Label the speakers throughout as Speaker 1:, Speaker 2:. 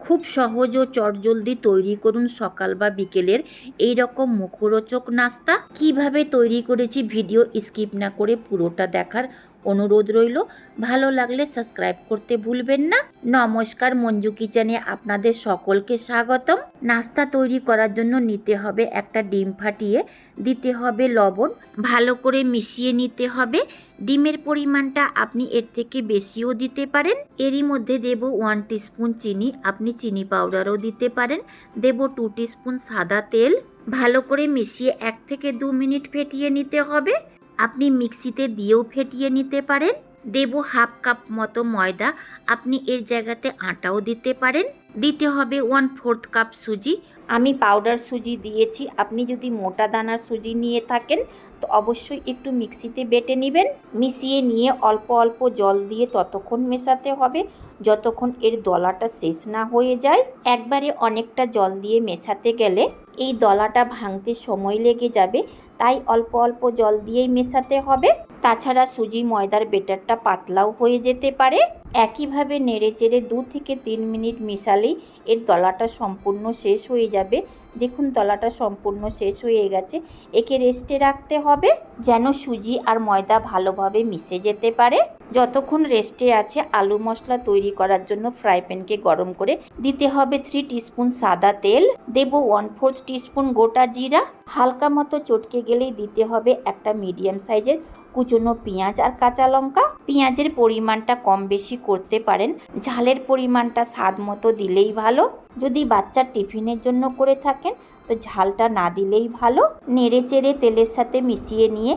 Speaker 1: খুব সহজ ও চটজলদি তৈরি করুন সকাল বা বিকেলের এই রকম মুখরোচক নাস্তা। কীভাবে তৈরি করেছি ভিডিও স্কিপ না করে পুরোটা দেখার অনুরোধ রইল। ভালো লাগলে সাবস্ক্রাইব করতে ভুলবেন না। নমস্কার, মঞ্জু কিচেনে আপনাদের সকলকে স্বাগতম। নাস্তা তৈরি করার জন্য নিতে হবে একটা ডিম ফাটিয়ে, দিতে হবে লবণ। ভালো করে মিশিয়ে নিতে হবে। ডিমের পরিমাণটা আপনি এর থেকে বেশিও দিতে পারেন। এরই মধ্যে দেব ওয়ান টিস্পুন চিনি, আপনি চিনি পাউডারও দিতে পারেন। দেব টু টিস্পুন সাদা তেল। ভালো করে মিশিয়ে এক থেকে দু মিনিট ফেটিয়ে নিতে হবে। আপনি মিক্সিতে দিয়েও ফেটিয়ে নিতে পারেন। দেব হাফ কাপ মতো ময়দা আপনি এর জায়গাতে আটাও দিতে পারেন। দিতে হবে ওয়ান ফোর্থ কাপ সুজি। আমি পাউডার সুজি দিয়েছি। আপনি যদি মোটা দানার সুজি নিয়ে থাকেন, তো অবশ্যই একটু মিক্সিতে বেটে নেবেন। মিশিয়ে নিয়ে অল্প অল্প জল দিয়ে ততক্ষণ মেশাতে হবে, যতক্ষণ এর দলাটা শেষ না হয়ে যায়। একবারে অনেকটা জল দিয়ে মেশাতে গেলে এই দলাটা ভাঙতে সময় লেগে যাবে, তাই অল্প অল্প জল দিয়েই মেশাতে হবে। তাছাড়া সুজি ময়দার বেটারটা পাতলাও হয়ে যেতে পারে। একইভাবে নেড়ে চেড়ে দু থেকে তিন মিনিট মিশালেই এর দলাটা সম্পূর্ণ শেষ হয়ে যাবে। দেখুন দলাটা সম্পূর্ণ শেষ হয়ে গেছে। একে রেস্টে রাখতে হবে যেন সুজি আর ময়দা ভালোভাবে মিশে যেতে পারে। যতক্ষণ রেস্টে আছে, আলু মশলা তৈরি করার জন্য ফ্রাই প্যানকে গরম করে দিতে হবে থ্রি টিস্পুন সাদা তেল। দেব ওয়ান ফোর্থ টিস্পুন গোটা জিরা। হালকা মতো চটকে গেলেই দিতে হবে একটা মিডিয়াম সাইজের কুচনো পেঁয়াজ আর কাঁচা লঙ্কা। পেঁয়াজের পরিমাণটা কম বেশি করতে পারেন। ঝালের পরিমাণটা স্বাদ মতো দিলেই ভালো। যদি বাচ্চার টিফিনের জন্য করে থাকেন, তো ঝালটা না দিলেই ভালো। নেড়ে চেড়ে তেলের সাথে মিশিয়ে নিয়ে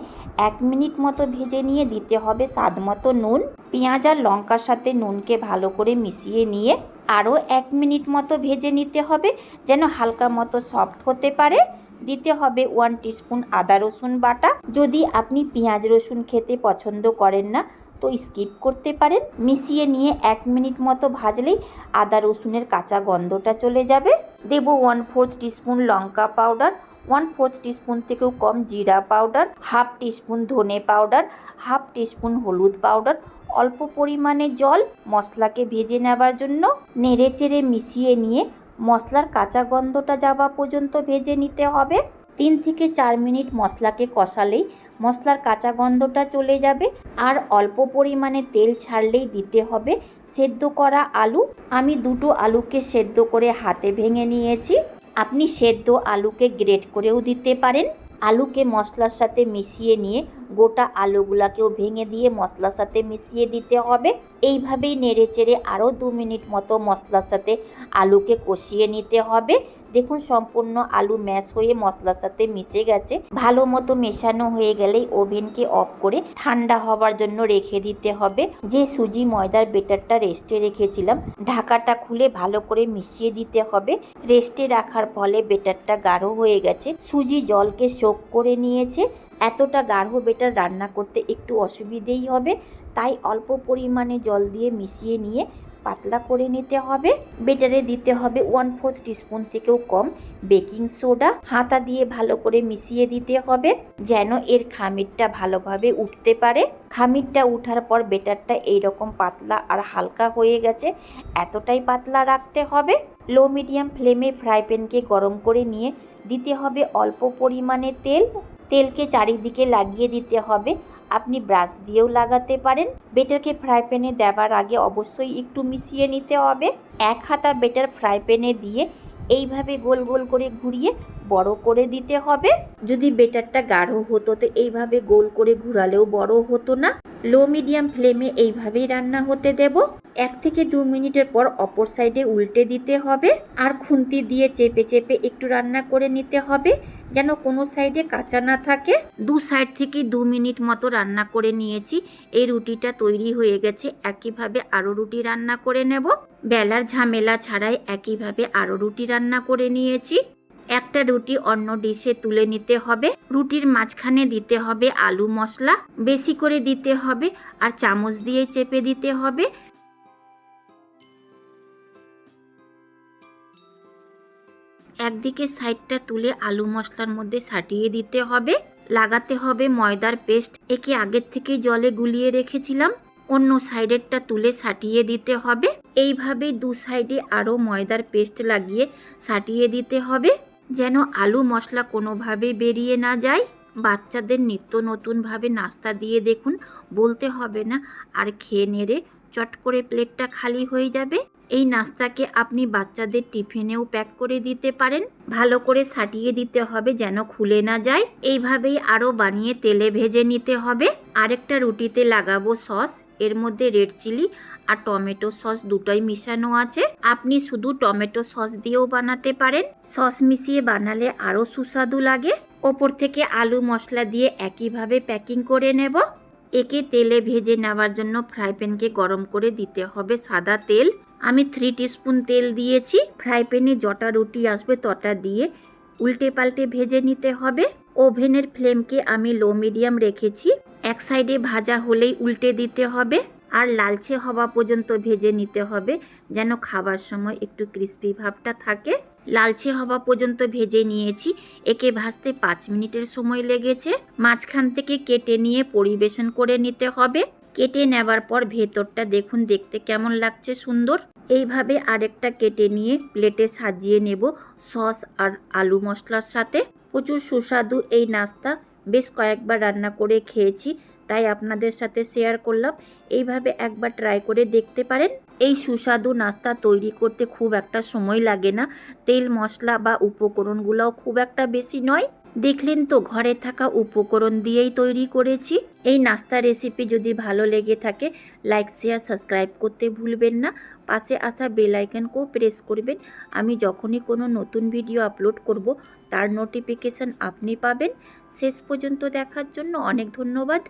Speaker 1: এক মিনিট মতো ভেজে নিয়ে দিতে হবে স্বাদ মতো নুন। পেঁয়াজ আর লঙ্কার সাথে নুনকে ভালো করে মিশিয়ে নিয়ে আরও এক মিনিট মতো ভেজে নিতে হবে, যেন হালকা মতো সফট হতে পারে। দিতে হবে ওয়ান টিস্পুন আদা রসুন বাটা। যদি আপনি পেঁয়াজ রসুন খেতে পছন্দ করেন না, তো স্কিপ করতে পারেন। মিশিয়ে নিয়ে এক মিনিট মতো ভাজলেই আদা রসুনের কাঁচা গন্ধটা চলে যাবে। দেব ওয়ান ফোর্থ টিস্পুন লঙ্কা পাউডার ওয়ান ফোর্থ টিস্পুন থেকেও কম জিরা পাউডার হাফ টিস্পুন ধনে পাউডার হাফ টিস্পুন হলুদ পাউডার অল্প পরিমাণে জল মশলাকে ভেজে নেবার জন্য নেড়ে চেড়ে মিশিয়ে নিয়ে মশলার কাঁচা গন্ধটা যাওয়া পর্যন্ত ভেজে নিতে হবে। তিন থেকে চার মিনিট মশলাকে কষালেই মশলার কাঁচা গন্ধটা চলে যাবে। আর অল্প পরিমাণে তেল ছাড়লেই দিতে হবে সেদ্ধ করা আলু। আমি দুটো আলুকে সেদ্ধ করে হাতে ভেঙে নিয়েছি। আপনি সেদ্ধ আলুকে গ্রেট করেও দিতে পারেন। আলুকে মশলার সাথে মিশিয়ে নিয়ে গোটা আলুগুলাকেও ভেঙে দিয়ে মশলার সাথে মিশিয়ে দিতে হবে। এইভাবেই নেড়ে চেড়ে আরও দু মিনিট মতো মশলার সাথে আলুকে কষিয়ে নিতে হবে। দেখুন, সম্পূর্ণ আলু ম্যাশ হয়ে মশলার সাথে মিশে গেছে। ভালো মতো মেশানো হয়ে গেলেই ওভেনকে অফ করে ঠান্ডা হবার জন্য রেখে দিতে হবে। যে সুজি ময়দার বেটারটা রেস্টে রেখেছিলাম, ঢাকাটা খুলে ভালো করে মিশিয়ে দিতে হবে। রেস্টে রাখার ফলে বেটারটা গাঢ় হয়ে গেছে। সুজি জলকে শোক করে নিয়েছে। এতটা গাঢ় বেটার রান্না করতে একটু অসুবিধেই হবে। তাই অল্প পরিমাণে জল দিয়ে মিশিয়ে নিয়ে পাতলা করে নিতে হবে। বেটারে দিতে হবে ওয়ান ফোর্থ টিস্পুন থেকেও কম বেকিং সোডা হাতা দিয়ে ভালো করে মিশিয়ে দিতে হবে যেন এর খামিরটা ভালোভাবে উঠতে পারে। খামিরটা উঠার পর বেটারটা এইরকম পাতলা আর হালকা হয়ে গেছে, এতটাই পাতলা রাখতে হবে। লো মিডিয়াম ফ্লেমে ফ্রাই প্যানকে গরম করে নিয়ে দিতে হবে অল্প পরিমাণে তেল। তেলকে চারিদিকে লাগিয়ে দিতে হবে আপনি ব্রাশ দিয়েও লাগাতে পারেন। বেটারকে ফ্রাই প্যানে দেওয়ার আগে অবশ্যই একটু মিশিয়ে নিতে হবে। এক হাতা বেটার ফ্রাই প্যানে দিয়ে এইভাবে গোল গোল করে ঘুরিয়ে বড় করে দিতে হবে। যদি বেটারটা গাঢ় হতো তো এইভাবে গোল করে ঘুরালেও বড় হতো না। লো মিডিয়াম ফ্লেমে এইভাবেই রান্না হতে দেব। এক থেকে দু মিনিটের পর অপর সাইডে উল্টে দিতে হবে। আর খুন্তি দিয়ে চেপে চেপে একটু রান্না করে নিতে হবে, যেন কোনো সাইডে কাঁচা না থাকে। দু সাইড থেকে দু মিনিট মতো রান্না করে নিয়েছি। এই রুটিটা তৈরি হয়ে গেছে। একইভাবে আরও রুটি রান্না করে নেব। বেলার ঝামেলা ছাড়াই একইভাবে আরও রুটি রান্না করে নিয়েছি। একটা রুটি অন্য ডিশে তুলে নিতে হবে। রুটির মাঝখানে দিতে হবে আলু মশলা বেশি করে দিতে হবে আর চামচ দিয়ে চেপে দিতে হবে। একদিকে সাইডটা তুলে আলু মশলার মধ্যে সাটিয়ে দিতে হবে। লাগাতে হবে ময়দার পেস্ট, একে আগের থেকে জলে গুলিয়ে রেখেছিলাম। অন্য সাইডেরটা তুলে সাটিয়ে দিতে হবে। এইভাবে দু সাইডে আরও ময়দার পেস্ট লাগিয়ে সাটিয়ে দিতে হবে। যেন আলু মশলা কোনোভাবে বেরিয়ে না যায়। বাচ্চাদের নিত্য নতুনভাবে নাস্তা দিয়ে দেখুন, বলতে হবে না, আর খেয়ে নেড়ে চট করে প্লেটটা খালি হয়ে যাবে। এই নাস্তাকে আপনি বাচ্চাদের টিফিনেও প্যাক করে দিতে পারেন। ভালো করে সাটিয়ে দিতে হবে যেন খুলে না যায়। এইভাবেই আরও বানিয়ে তেলে ভেজে নিতে হবে। আরেকটা রুটিতে লাগাবো সস। এর মধ্যে রেড চিলি আর টমেটো সস দুটোই মিশানো আছে। আপনি শুধু টমেটো সস দিয়েও বানাতে পারেন। সস মিশিয়ে বানালে আরও সুস্বাদু লাগে। ওপর থেকে আলু মশলা দিয়ে একইভাবে প্যাকিং করে নেব। একে তেলে ভেজে নেওয়ার জন্য ফ্রাই প্যানকে গরম করে দিতে হবে সাদা তেল। আমি থ্রি টিস্পুন তেল দিয়েছি। ফ্রাই প্যানে যটা রুটি আসবে তটা দিয়ে উল্টে পাল্টে ভেজে নিতে হবে। ওভেনের ফ্লেমকে আমি লো মিডিয়াম রেখেছি। এক সাইডে ভাজা হলেই উল্টে দিতে হবে আর লালচে হওয়া পর্যন্ত ভেজে নিতে হবে যেন খাবার সময় একটু ক্রিস্পি ভাবটা থাকে। লালচে হওয়া পর্যন্ত ভেজে নিয়েছি। একে ভাজতে পাঁচ মিনিটের সময় লেগেছে। মাঝখান থেকে কেটে নিয়ে পরিবেশন করে নিতে হবে। কেটে নেবার পর ভেতরটা দেখুন, দেখতে কেমন লাগছে সুন্দর। এইভাবে আরেকটা কেটে নিয়ে প্লেটে সাজিয়ে নেব সস আর আলু মশলার সাথে। প্রচুর সুস্বাদু এই নাস্তা। বেশ কয়েকবার রান্না করে খেয়েছি, তাই আপনাদের সাথে শেয়ার করলাম। এইভাবে একবার ট্রাই করে দেখতে পারেন। এই সুস্বাদু নাস্তা তৈরি করতে খুব একটা সময় লাগে না। তেল, মশলা বা উপকরণগুলোও খুব একটা বেশি নয়। দেখলেন তো, ঘরে থাকা উপকরণ দিয়েই তৈরি করেছি। এই নাস্তা রেসিপি যদি ভালো লেগে থাকে, লাইক, শেয়ার, সাবস্ক্রাইব করতে ভুলবেন না। পাশে আসা বেল আইকনকেও প্রেস করবেন। আমি যখনই কোনো নতুন ভিডিও আপলোড করব, তার নোটিফিকেশান আপনি পাবেন। শেষ পর্যন্ত দেখার জন্য অনেক ধন্যবাদ।